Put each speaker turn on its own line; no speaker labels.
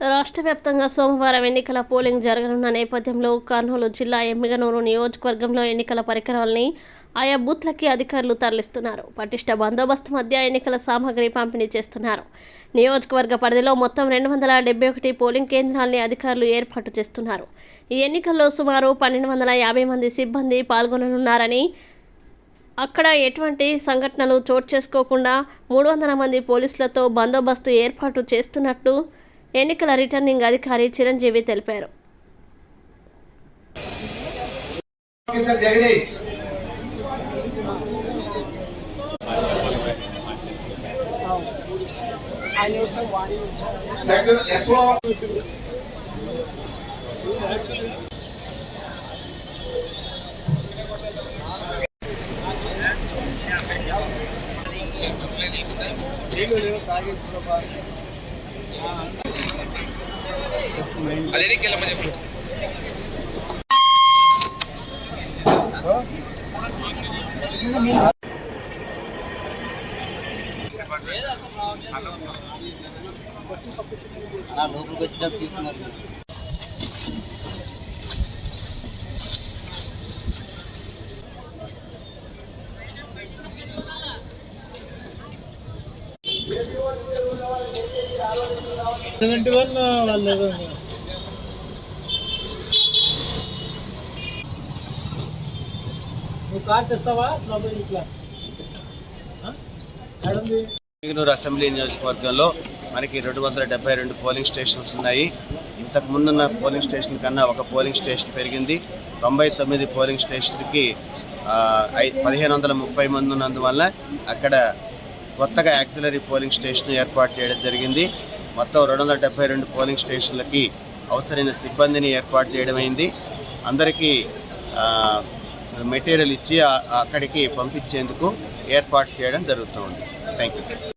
రాష్ట్ర వ్యాప్తంగా సోమవారం ఎన్నికల పోలింగ్ జరగనున్న నేపథ్యంలో కర్నూలు జిల్లా ఎమ్మిగనూరు నియోజకవర్గంలో ఎన్నికల పరికరాల్ని ఆయా బూత్లకి అధికారులు తరలిస్తున్నారు. పటిష్ట బందోబస్తు మధ్య ఎన్నికల సామాగ్రి పంపిణీ చేస్తున్నారు. నియోజకవర్గ పరిధిలో మొత్తం రెండు వందల డెబ్బై ఒకటి పోలింగ్ కేంద్రాల్ని అధికారులు ఏర్పాటు చేస్తున్నారు. ఈ ఎన్నికల్లో సుమారు పన్నెండు వందల యాభై మంది సిబ్బంది పాల్గొననున్నారని అక్కడ ఎటువంటి సంఘటనలు చోటు చేసుకోకుండా మూడు వందల మంది పోలీసులతో బందోబస్తు ఏర్పాటు చేస్తున్నట్టు ఎన్నికల రిటర్నింగ్ అధికారి చిరంజీవి తెలిపారు.
ఆఫీసర్ సెక్టర్ ఎస్ఓ
అలా లోపలికి వచ్చేటప్పుడు తీసుకున్నారు
సెవెంటీ వన్ వాళ్ళు నువ్వు కార్ తెస్తావా? ఇట్లా.
అసెంబ్లీ నియోజకవర్గంలో మనకి రెండు వందల డెబ్బై రెండు పోలింగ్ స్టేషన్స్ ఉన్నాయి. ఇంతకు ముందున్న పోలింగ్ స్టేషన్ కన్నా ఒక పోలింగ్ స్టేషన్ పెరిగింది. తొంభై తొమ్మిది పోలింగ్ స్టేషన్కి పదిహేను వందల ముప్పై మంది ఉన్నందువల్ల అక్కడ కొత్తగా యాక్సిలరీ పోలింగ్ స్టేషన్ ఏర్పాటు చేయడం జరిగింది. మొత్తం రెండు వందల డెబ్బై రెండు పోలింగ్ స్టేషన్లకి అవసరమైన సిబ్బందిని ఏర్పాటు చేయడమైంది అందరికీ మెటీరియల్ ఇచ్చి అక్కడికి పంపించేందుకు ఏర్పాటు చేయడం జరుగుతూ ఉంది. Thank you